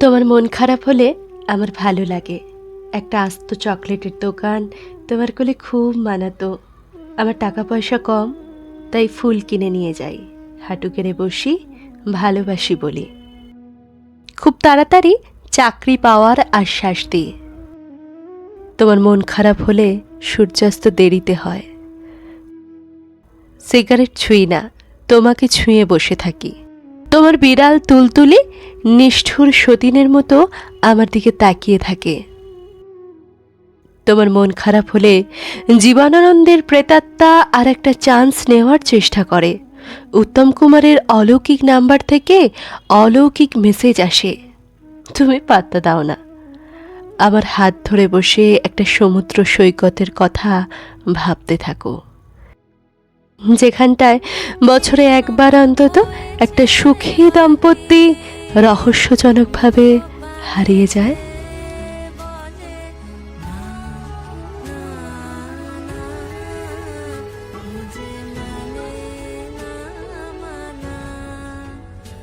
তোমার মন খারাপ হলে আমার ভালো লাগে। একটা আস্ত চকলেটের দোকান, তোমার কোলে খুব মানাতো। আমার টাকা পয়সা কম, তাই ফুল কিনে নিয়ে যাই। হাঁটু কেড়ে বসি, ভালোবাসি বলি। খুব তাড়াতাড়ি চাকরি পাওয়ার আশ্বাস দিই। তোমার মন খারাপ হলে সূর্যাস্ত দেরিতে হয়। সিগারেট ছুঁই না, তোমাকে ছুঁয়ে বসে থাকি। তোমার বিড়াল তুলতুলি নিষ্ঠুর সতীনের মতো আমার দিকে তাকিয়ে থাকে। তোমার মন খারাপ হলে জীবনানন্দের প্রেতাত্মা আর একটা চান্স নেওয়ার চেষ্টা করে। উত্তম কুমারের অলৌকিক নাম্বার থেকে অলৌকিক মেসেজ আসে। তুমি পাত্তা দাও না। আমার হাত ধরে বসে একটা সমুদ্র সৈকতের কথা ভাবতে থাকো। যেখানটায় বছরে একবার অন্তত একটা সুখী দম্পতি রহস্যজনকভাবে হারিয়ে যায়।